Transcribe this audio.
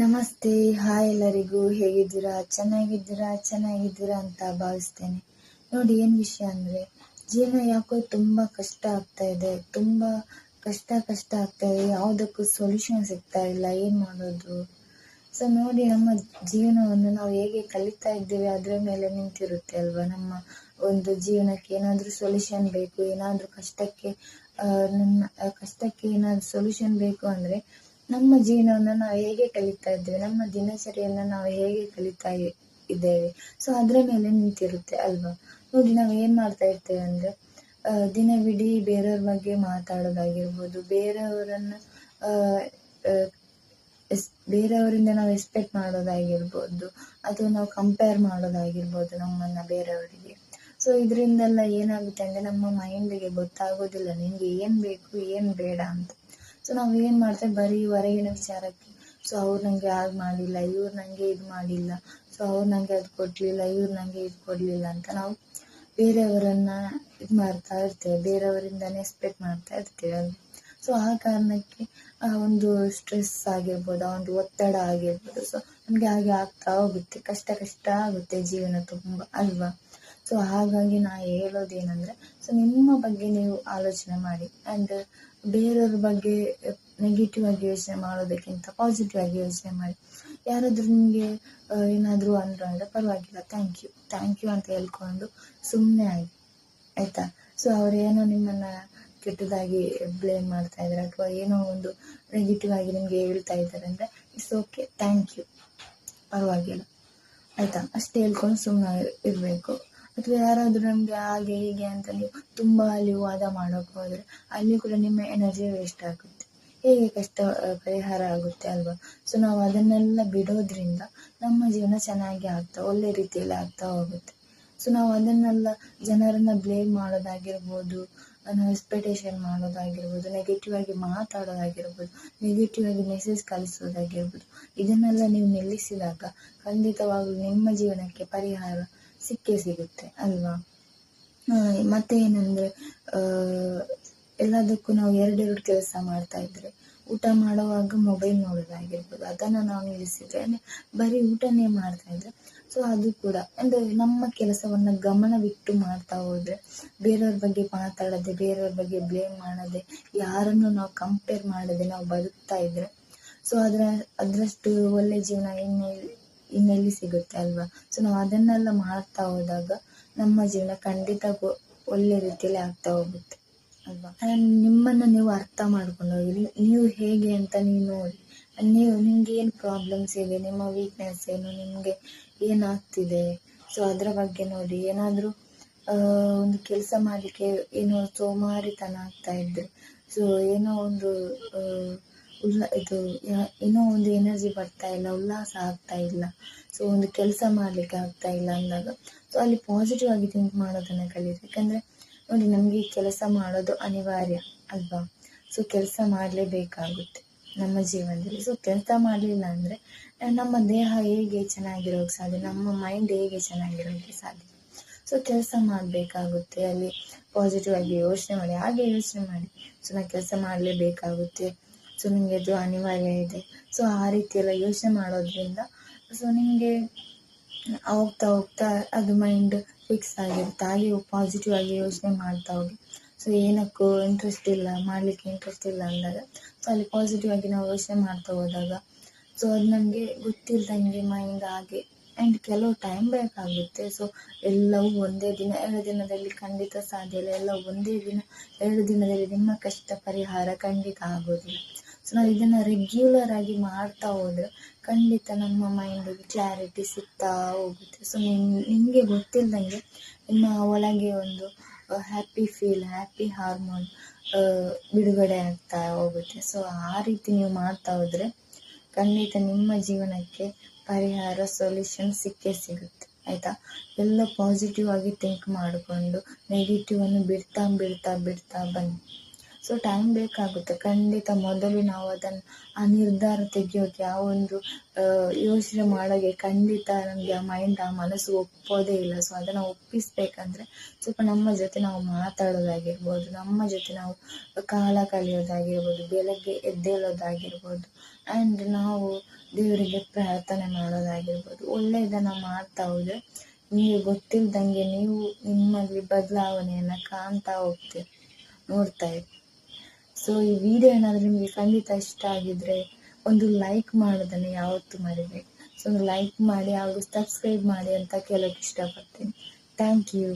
ನಮಸ್ತೆ, ಹಾಯ್ ಎಲ್ಲರಿಗೂ. ಹೇಗಿದ್ದೀರಾ? ಚೆನ್ನಾಗಿದ್ದೀರಾ? ಚೆನ್ನಾಗಿದ್ದೀರಾ ಅಂತ ಭಾವಿಸ್ತೇನೆ. ನೋಡಿ, ಏನು ವಿಷಯ ಅಂದರೆ, ಜೀವನ ಯಾಕೋ ತುಂಬ ಕಷ್ಟ ಆಗ್ತಾ ಇದೆ. ತುಂಬ ಕಷ್ಟ ಕಷ್ಟ ಆಗ್ತಾ ಇದೆ. ಯಾವುದಕ್ಕೂ ಸೊಲ್ಯೂಷನ್ ಸಿಗ್ತಾ ಇಲ್ಲ. ಏನು ಮಾಡೋದು? ಸೊ ನೋಡಿ, ನಮ್ಮ ಜೀವನವನ್ನು ನಾವು ಹೇಗೆ ಕಲಿತಾ ಇದ್ದೀವಿ, ಅದರ ಮೇಲೆ ನಿಂತಿರುತ್ತೆ ಅಲ್ವಾ? ನಮ್ಮ ಒಂದು ಜೀವನಕ್ಕೆ ಏನಾದರೂ ಸೊಲ್ಯೂಷನ್ ಬೇಕು, ಏನಾದರೂ ಕಷ್ಟಕ್ಕೆ ನನ್ನ ಕಷ್ಟಕ್ಕೆ ಏನಾದರೂ ಸೊಲ್ಯೂಷನ್ ಬೇಕು ಅಂದರೆ ನಮ್ಮ ಜೀವನವನ್ನು ನಾವು ಹೇಗೆ ಕಲಿತಾ ಇದ್ದೇವೆ, ನಮ್ಮ ದಿನಚರಿಯನ್ನು ನಾವು ಹೇಗೆ ಕಲಿತಾ ಇದ್ದೇವೆ. ಸೊ ಅದರ ಮೇಲೆ ನಿಂತಿರುತ್ತೆ ಅಲ್ವಾ? ನೋಡಿ, ನಾವು ಏನು ಮಾಡ್ತಾ ಇರ್ತೇವೆ ಅಂದರೆ ದಿನವಿಡೀ ಬೇರೆಯವ್ರ ಬಗ್ಗೆ ಮಾತಾಡೋದಾಗಿರ್ಬೋದು, ಬೇರೆಯವರನ್ನು ಎಸ್, ಬೇರೆಯವರಿಂದ ನಾವು ಎಕ್ಸ್ಪೆಕ್ಟ್ ಮಾಡೋದಾಗಿರ್ಬೋದು, ಅಥವಾ ನಾವು ಕಂಪೇರ್ ಮಾಡೋದಾಗಿರ್ಬೋದು ನಮ್ಮನ್ನು ಬೇರೆಯವರಿಗೆ. ಸೊ ಇದರಿಂದೆಲ್ಲ ಏನಾಗುತ್ತೆ ಅಂದರೆ, ನಮ್ಮ ಮೈಂಡ್ಗೆ ಗೊತ್ತಾಗೋದಿಲ್ಲ ನಿಮಗೆ ಏನು ಬೇಕು, ಏನು ಬೇಡ ಅಂತ. ಸೊ ನಾವು ಏನು ಮಾಡ್ತೇವೆ? ಬರೀ ಹೊರಗಿನ ವಿಚಾರಕ್ಕೆ. ಸೊ ಅವ್ರು ನನಗೆ ಹಾಗೆ ಮಾಡಿಲ್ಲ, ಇವ್ರು ನನಗೆ ಇದು ಮಾಡಿಲ್ಲ. ಸೊ ಅವ್ರು ನನಗೆ ಅದು ಕೊಡಲಿಲ್ಲ, ಇವ್ರು ನನಗೆ ಇದು ಕೊಡಲಿಲ್ಲ ಅಂತ ನಾವು ಬೇರೆಯವರನ್ನು ಇದು ಮಾಡ್ತಾ ಇರ್ತೇವೆ. ಬೇರೆಯವರಿಂದನೇ ಎಕ್ಸ್ಪೆಕ್ಟ್ ಮಾಡ್ತಾ ಇರ್ತೇವೆ ಸೊ ಆ ಕಾರಣಕ್ಕೆ ಆ ಒಂದು ಸ್ಟ್ರೆಸ್ ಆಗಿರ್ಬೋದು, ಆ ಒಂದು ಒತ್ತಡ ಆಗಿರ್ಬೋದು. ಸೊ ನಮಗೆ ಹಾಗೆ ಆಗ್ತಾ ಹೋಗುತ್ತೆ. ಕಷ್ಟ ಕಷ್ಟ ಆಗುತ್ತೆ ಜೀವನ ತುಂಬ, ಅಲ್ವಾ? ಸೊ ಹಾಗಾಗಿ ನಾ ಹೇಳೋದೇನೆಂದರೆ ಸೊ ನಿಮ್ಮ ಬಗ್ಗೆ ನೀವು ಆಲೋಚನೆ ಮಾಡಿ. ಆ್ಯಂಡ್ ಬೇರೆಯವ್ರ ಬಗ್ಗೆ ನೆಗೆಟಿವ್ ಆಗಿ ಯೋಚನೆ ಮಾಡೋದಕ್ಕಿಂತ ಪಾಸಿಟಿವ್ ಆಗಿ ಯೋಚನೆ ಮಾಡಿ. ಯಾರಾದರೂ ನಿಮಗೆ ಏನಾದರೂ ಅಂದರು ಅಂದರೆ ಪರವಾಗಿಲ್ಲ. ಥ್ಯಾಂಕ್ ಯು ಥ್ಯಾಂಕ್ ಯು ಅಂತ ಹೇಳ್ಕೊಂಡು ಸುಮ್ಮನೆ ಆಗಿ. ಆಯಿತಾ? ಸೊ ಅವರೇನೋ ನಿಮ್ಮನ್ನು ಕೆಟ್ಟದಾಗಿ ಬ್ಲೇಮ್ ಮಾಡ್ತಾ ಇದ್ದಾರೆ ಅಥವಾ ಏನೋ ಒಂದು ನೆಗೆಟಿವ್ ಆಗಿ ನಿಮಗೆ ಹೇಳ್ತಾ ಇದ್ದಾರೆ ಅಂದರೆ ಇಟ್ಸ್ ಓಕೆ ಥ್ಯಾಂಕ್ ಯು ಪರವಾಗಿಲ್ಲ. ಆಯಿತಾ? ಅಷ್ಟೇ ಹೇಳ್ಕೊಂಡು ಸುಮ್ಮನೆ ಇರಬೇಕು. ಅಥವಾ ಯಾರಾದರೂ ನಮಗೆ ಹಾಗೆ ಹೀಗೆ ಅಂತ ನೀವು ತುಂಬ ಅಲ್ಲಿ ವಾದ ಮಾಡೋಕ್ಕೆ ಹೋದರೆ ಅಲ್ಲಿ ಕೂಡ ನಿಮ್ಮ ಎನರ್ಜಿ ವೇಸ್ಟ್ ಆಗುತ್ತೆ. ಹೇಗೆ ಕಷ್ಟ ಪರಿಹಾರ ಆಗುತ್ತೆ ಅಲ್ವಾ? ಸೊ ನಾವು ಅದನ್ನೆಲ್ಲ ಬಿಡೋದ್ರಿಂದ ನಮ್ಮ ಜೀವನ ಚೆನ್ನಾಗಿ ಆಗ್ತಾ, ಒಳ್ಳೆ ರೀತಿಯಲ್ಲಿ ಆಗ್ತಾ ಹೋಗುತ್ತೆ. ಸೊ ನಾವು ಅದನ್ನೆಲ್ಲ ಜನರನ್ನು ಬ್ಲೇಮ್ ಮಾಡೋದಾಗಿರ್ಬೋದು ಎಕ್ಸ್ಪೆಕ್ಟೇಷನ್ ಮಾಡೋದಾಗಿರ್ಬೋದು ನೆಗೆಟಿವ್ ಆಗಿ ಮಾತಾಡೋದಾಗಿರ್ಬೋದು ನೆಗೆಟಿವ್ ಆಗಿ ಮೆಸೇಜ್ ಕಳಿಸೋದಾಗಿರ್ಬೋದು, ಇದನ್ನೆಲ್ಲ ನೀವು ನಿಲ್ಲಿಸಿದಾಗ ಖಂಡಿತವಾಗ್ಲೂ ನಿಮ್ಮ ಜೀವನಕ್ಕೆ ಪರಿಹಾರ ಸಿಕ್ಕೇ ಸಿಗುತ್ತೆ, ಅಲ್ವಾ? ಮತ್ತೆ ಏನಂದರೆ ಎಲ್ಲದಕ್ಕೂ ನಾವು ಎರಡೆರಡು ಕೆಲಸ ಮಾಡ್ತಾ ಇದ್ರೆ, ಊಟ ಮಾಡುವಾಗ ಮೊಬೈಲ್ ನೋಡೋದಾಗಿರ್ಬೋದು, ಅದನ್ನು ನಾವು ನಿಲ್ಲಿಸಿದ್ರೆ ಬರೀ ಊಟನೇ ಮಾಡ್ತಾ ಇದ್ರೆ ಸೊ ಅದು ಕೂಡ, ಅಂದರೆ ನಮ್ಮ ಕೆಲಸವನ್ನು ಗಮನವಿಟ್ಟು ಮಾಡ್ತಾ ಹೋದ್ರೆ, ಬೇರೆಯವ್ರ ಬಗ್ಗೆ ಮಾತಾಡದೆ, ಬೇರೆಯವ್ರ ಬಗ್ಗೆ ಬ್ಲೇಮ್ ಮಾಡದೆ, ಯಾರನ್ನು ನಾವು ಕಂಪೇರ್ ಮಾಡದೆ ನಾವು ಬದುಕ್ತಾ ಇದ್ರೆ ಸೊ ಅದರ, ಅದರಷ್ಟು ಒಳ್ಳೆ ಜೀವನ ಇನ್ನೆಲ್ಲಿ ಇನ್ನೆಲ್ಲಿ ಸಿಗುತ್ತೆ ಅಲ್ವಾ? ಸೊ ನಾವು ಅದನ್ನೆಲ್ಲ ಮಾಡ್ತಾ ಹೋದಾಗ ನಮ್ಮ ಜೀವನ ಖಂಡಿತ ಒಳ್ಳೆ ರೀತಿಯಲ್ಲಿ ಆಗ್ತಾ ಹೋಗುತ್ತೆ ಅಲ್ವಾ? ನಿಮ್ಮನ್ನು ನೀವು ಅರ್ಥ ಮಾಡ್ಕೊಂಡು ಹೋಗಿ ನೀವು ಹೇಗೆ ಅಂತ ನೀವು ನೋಡಿ. ನೀವು, ನಿಮ್ಗೆ ಏನು ಪ್ರಾಬ್ಲಮ್ಸ್ ಇದೆ ನಿಮ್ಮ ವೀಕ್ನೆಸ್ ಏನು? ನಿಮಗೆ ಏನಾಗ್ತಿದೆ? ಸೊ ಅದರ ಬಗ್ಗೆ ನೋಡಿ. ಏನಾದರೂ ಒಂದು ಕೆಲಸ ಮಾಡಲಿಕ್ಕೆ ಏನೋ ಸೋಮಾರಿತನ ಆಗ್ತಾ ಇದ್ರೆ ಸೊ ಏನೋ ಒಂದು ಉಲ್ಲ ಇದು ಏನೋ ಒಂದು ಎನರ್ಜಿ ಬರ್ತಾ ಇಲ್ಲ, ಉಲ್ಲಾಸ ಆಗ್ತಾ ಇಲ್ಲ. ಸೊ ಒಂದು ಕೆಲಸ ಮಾಡಲಿಕ್ಕೆ ಆಗ್ತಾ ಇಲ್ಲ ಅಂದಾಗ ಸೊ ಅಲ್ಲಿ ಪಾಸಿಟಿವ್ ಆಗಿ ಥಿಂಕ್ ಮಾಡೋದನ್ನು ಕಲಿಯಿರಿ ಯಾಕಂದರೆ, ನೋಡಿ, ನಮಗೆ ಕೆಲಸ ಮಾಡೋದು ಅನಿವಾರ್ಯ ಅಲ್ವಾ? ಸೊ ಕೆಲಸ ಮಾಡಲೇಬೇಕಾಗುತ್ತೆ ನಮ್ಮ ಜೀವನದಲ್ಲಿ. ಸೊ ಕೆಲಸ ಮಾಡಲಿಲ್ಲ ಅಂದರೆ, ನಮ್ಮ ದೇಹ ಹೇಗೆ ಚೆನ್ನಾಗಿರೋಕ್ಕೆ ಸಾಧ್ಯ? ನಮ್ಮ ಮೈಂಡ್ ಹೇಗೆ ಚೆನ್ನಾಗಿರೋಕ್ಕೆ ಸಾಧ್ಯ? ಸೊ ಕೆಲಸ ಮಾಡಬೇಕಾಗುತ್ತೆ. ಅಲ್ಲಿ ಪಾಸಿಟಿವ್ ಆಗಿ ಯೋಚನೆ ಮಾಡಿ. ಹಾಗೆ ಯೋಚನೆ ಮಾಡಿ. ಸೊ ನಾನು ಕೆಲಸ ಮಾಡಲೇಬೇಕಾಗುತ್ತೆ. ಸೊ ನಿಮಗೆ ಅದು ಅನಿವಾರ್ಯ ಇದೆ. ಸೊ ಆ ರೀತಿ ಎಲ್ಲ ಯೋಚನೆ ಮಾಡೋದ್ರಿಂದ ಸೊ ನಿಮಗೆ ಹೋಗ್ತಾ ಹೋಗ್ತಾ ಅದು ಮೈಂಡ್ ಫಿಕ್ಸ್ ಆಗಿರುತ್ತೆ. ಹಾಗೆ ಪಾಸಿಟಿವ್ ಆಗಿ ಯೋಚನೆ ಮಾಡ್ತಾ ಹೋಗಿ. ಸೊ ಏನಕ್ಕೂ ಇಂಟ್ರೆಸ್ಟ್ ಇಲ್ಲ, ಮಾಡಲಿಕ್ಕೆ ಇಂಟ್ರೆಸ್ಟ್ ಇಲ್ಲ ಅಂದಾಗ ಸೊ ಅಲ್ಲಿ ಪಾಸಿಟಿವ್ ಆಗಿ ನಾವು ಯೋಚನೆ ಮಾಡ್ತಾ ಹೋದಾಗ ಸೊ ಅದು ನಮಗೆ ಗೊತ್ತಿಲ್ದಂಗೆ ಮೈಂಡ್ ಆಗಿ ಆ್ಯಂಡ್ ಕೆಲವು ಟೈಮ್ ಬೇಕಾಗುತ್ತೆ. ಸೊ ಎಲ್ಲವೂ ಒಂದೇ ದಿನ, ಎರಡು ದಿನದಲ್ಲಿ ಖಂಡಿತ ಸಾಧ್ಯ ಇಲ್ಲ. ಎಲ್ಲ ಒಂದೇ ದಿನ, ಎರಡು ದಿನದಲ್ಲಿ ನಿಮ್ಮ ಕಷ್ಟ ಪರಿಹಾರ ಖಂಡಿತ ಆಗೋದಿಲ್ಲ. ಸೊ ನಾವು ಇದನ್ನು ರೆಗ್ಯುಲರ್ ಆಗಿ ಮಾಡ್ತಾ ಹೋದರೆ ಖಂಡಿತ ನಮ್ಮ ಮೈಂಡಿಗೆ ಕ್ಲಾರಿಟಿ ಸಿಗ್ತಾ ಹೋಗುತ್ತೆ. ಸೊ ನಿಮ್, ನಿಮಗೆ ಗೊತ್ತಿಲ್ಲದಂಗೆ ನಿಮ್ಮ ಒಳಗೆ ಒಂದು ಹ್ಯಾಪಿ ಫೀಲ್ ಹ್ಯಾಪಿ ಹಾರ್ಮೋನ್ ಬಿಡುಗಡೆ ಆಗ್ತಾ ಹೋಗುತ್ತೆ. ಸೊ ಆ ರೀತಿ ನೀವು ಮಾಡ್ತಾ ಹೋದರೆ ಖಂಡಿತ ನಿಮ್ಮ ಜೀವನಕ್ಕೆ ಪರಿಹಾರ ಸೊಲ್ಯೂಷನ್ ಸಿಕ್ಕೇ ಸಿಗುತ್ತೆ. ಆಯಿತಾ? ಎಲ್ಲ ಪಾಸಿಟಿವ್ ಆಗಿ ಥಿಂಕ್ ಮಾಡಿಕೊಂಡು ನೆಗೆಟಿವನ್ನು ಬಿಡ್ತಾ ಬಿಡ್ತಾ ಬಿಡ್ತಾ ಬನ್ನಿ. ಸೊ ಟೈಮ್ ಬೇಕಾಗುತ್ತೆ. ಖಂಡಿತ ಮೊದಲು ನಾವು ಅದನ್ನು ಆ ನಿರ್ಧಾರ ತೆಗೆಯೋಕೆ ಆ ಒಂದು ಯೋಚನೆ ಮಾಡೋಕ್ಕೆ ಖಂಡಿತ ನಮಗೆ ಆ ಮೈಂಡ್ ಆ ಮನಸ್ಸು ಒಪ್ಪೋದೇ ಇಲ್ಲ. ಸೊ ಅದನ್ನು ಒಪ್ಪಿಸ್ಬೇಕಂದ್ರೆ ಸ್ವಲ್ಪ ನಮ್ಮ ಜೊತೆ ನಾವು ಮಾತಾಡೋದಾಗಿರ್ಬೋದು, ನಮ್ಮ ಜೊತೆ ನಾವು ಕಾಲ ಕಳೆಯೋದಾಗಿರ್ಬೋದು, ಬೆಳಗ್ಗೆ ಎದ್ದೇಳೋದಾಗಿರ್ಬೋದು ಆ್ಯಂಡ್ ನಾವು ದೇವರಿಗೆ ಪ್ರಾರ್ಥನೆ ಮಾಡೋದಾಗಿರ್ಬೋದು. ಒಳ್ಳೆಯದನ್ನು ಮಾಡ್ತಾ ಹೋದ್ರೆ ನಿಮಗೆ ಗೊತ್ತಿಲ್ದಂಗೆ ನೀವು ನಿಮ್ಮಲ್ಲಿ ಬದಲಾವಣೆಯನ್ನು ಕಾಣ್ತಾ ಹೋಗ್ತೀರಿ, ನೋಡ್ತಾ ಇರಿ ಸೊ ಈ ವಿಡಿಯೋ ಏನಾದರೂ ನಿಮಗೆ ಖಂಡಿತ ಇಷ್ಟ ಆಗಿದ್ರೆ ಒಂದು ಲೈಕ್ ಮಾಡೋದನ್ನು ಯಾವತ್ತೂ ಮರಿಬೇಕು ಸೊ ಒಂದು ಲೈಕ್ ಮಾಡಿ ಹಾಗೂ ಸಬ್ಸ್ಕ್ರೈಬ್ ಮಾಡಿ ಅಂತ ಕೇಳೋಕ್ಕೆ ಇಷ್ಟಪಡ್ತೀನಿ. Thank you